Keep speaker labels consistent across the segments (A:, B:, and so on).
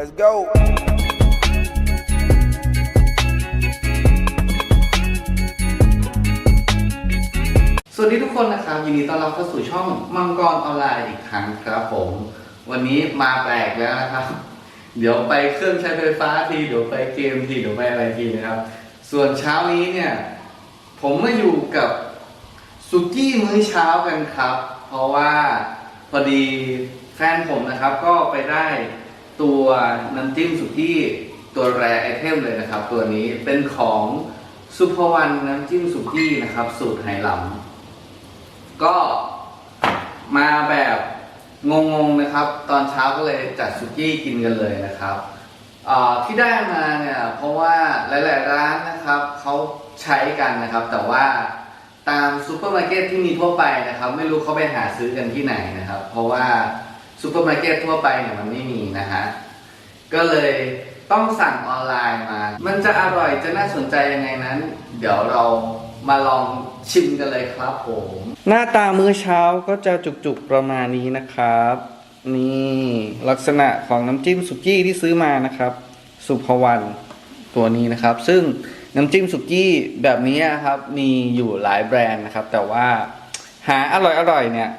A: Let's go.
B: สวัสดีทุกคนนะครับยินดีต้อนรับเข้าสู่ช่องมังกรออนไลน์อีกครั้งครับผม วันนี้มาแปลกแล้วนะครับ เดี๋ยวไปเครื่องใช้ไฟฟ้าทีเดี๋ยวไปเกมทีเดี๋ยวไปอะไรทีนะครับ ส่วนเช้านี้เนี่ย ผมมาอยู่กับสุกี้มื้อเช้ากันครับ เพราะว่าพอดีแฟนผมนะครับก็ไปได้ ตัวน้ำจิ้มสุกี้ตัวแรไอเทมเลยนะครับ ตัวนี้เป็นของซุปเปอร์วันน้ำจิ้มสุกี้นะครับ สูตรไหหลำก็มาแบบงงๆนะครับ ตอนเช้าก็เลยจัดสุกี้กินกันเลยนะครับที่ได้มาเนี่ยเพราะว่าหลายๆร้านนะครับเขาใช้กันนะครับ แต่ว่าตามซูเปอร์มาร์เก็ตที่มีทั่วไปนะครับ ไม่รู้เขาไปหาซื้อกันที่ไหนนะครับ เพราะว่าซูเปอร์มาร์เก็ตทั่วไปเนี่ยมันไม่มีนะฮะ ก็เลยต้องสั่งออนไลน์มา มันจะอร่อยจะน่าสนใจยังไงนั้น เดี๋ยวเรามาลองชิมกันเลยครับผม หน้าตามื้อเช้าก็จะจุกๆประมาณนี้นะครับ นี่ลักษณะของน้ำจิ้มสุกี้ที่ซื้อมานะครับ สุภวรรณตัวนี้นะครับ ซึ่งน้ำจิ้มสุกี้แบบนี้ครับมีอยู่หลายแบรนด์นะครับ แต่ว่าหาอร่อยๆเนี่ย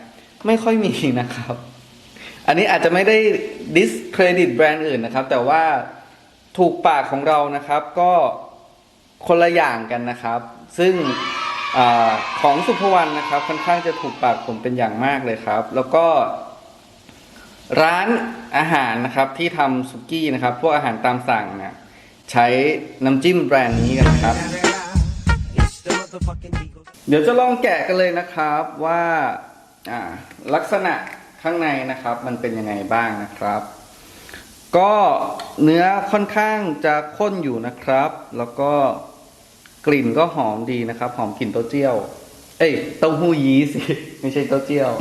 B: ไม่ค่อยมีนะครับ อันนี้อาจจะไม่ได้ดิสเครดิตแบรนด์อื่นนะครับ แต่ว่าถูกปากของเรานะครับก็คนละอย่างกันนะครับ ซึ่งอของสุภวรรณนะครับค่อนข้างจะถูกปากผมเป็นอย่างมากเลยครับ แล้วก็ร้านอาหารนะครับที่ทำสุกี้นะครับ พวกอาหารตามสั่งเนี่ยใช้น้ำจิ้มแบรนด์นี้กันครับ เดี๋ยวจะลองแกะกันเลยนะครับว่าลักษณะ ข้างในนะครับ มันเป็นยังไงบ้างนะครับ ก็เนื้อค่อนข้างจะข้นอยู่นะครับ แล้วก็กลิ่นก็หอมดีนะครับ หอมกลิ่นเต้าเจี้ยว เอ้ยเต้าหู้ยี้สิ ไม่ใช่เต้าเจี้ยว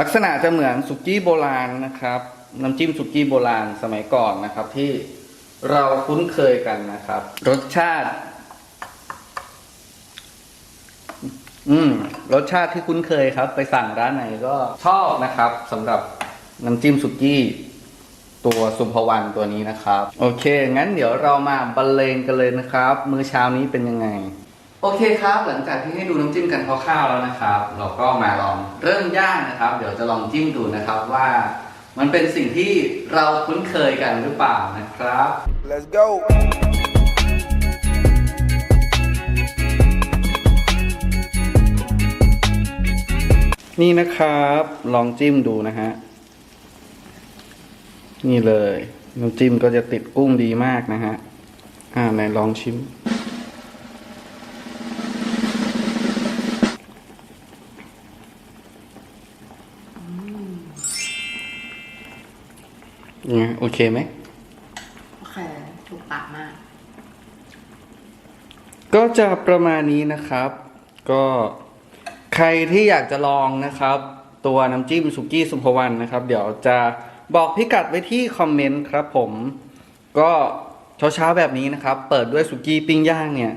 B: ลักษณะจะเหมือนสุกี้โบราณนะครับ น้ำจิ้มสุกี้โบราณสมัยก่อนนะครับ ที่เราคุ้นเคยกันนะครับ รสชาติ อืมรสชาติที่คุ้นเคยครับ ไปสั่งร้านไหนก็ชอบนะครับสำหรับน้ำจิ้มสุกี้ ตัวสุภวรรณตัวนี้นะครับ โอเค งั้นเดี๋ยวเรามาบรรเลงกันเลยนะครับ มื้อเช้านี้เป็นยังไง โอเคครับ หลังจากที่ให้ดูน้ำจิ้มกันคร่าวๆแล้วนะครับ เราก็มาลองเริ่มย่างนะครับ เดี๋ยวจะลองจิ้มดูนะครับว่า มันเป็นสิ่งที่เราคุ้นเคยกันหรือเปล่านะครับ
A: Let's go.
B: นี่นะครับ ลองจิ้มดูนะฮะ นี่เลยน้ำจิ้มก็จะติดกุ้งดีมากนะฮะ อ่าไหนลองชิมยังไงโอเคไหม
C: โอเค ถูกปากมาก
B: ก็จะประมาณนี้นะครับ ก็ ใครที่อยากจะลองนะครับ ตัวน้ำจิ้มสุกี้สุภวรรณนะครับ เดี๋ยวจะบอกพิกัดไว้ที่คอมเมนต์ครับผม ก็เช้าๆแบบนี้นะครับ เปิดด้วยสุกี้ปิ้งย่างเนี่ย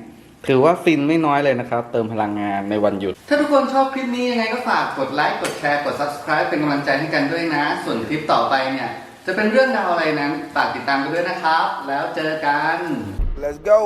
B: ถือว่าฟินไม่น้อยเลยนะครับ เติมพลังงานในวันหยุด ถ้าทุกคนชอบคลิปนี้ยังไงก็ฝากกดไลค์กดแชร์กด subscribe เป็นกำลังใจให้กันด้วยนะ ส่วนคลิปต่อไปเนี่ย จะเป็นเรื่องราวอะไรนั้นฝากติดตามกันด้วยนะครับ แล้วเจอกัน
A: Let's go.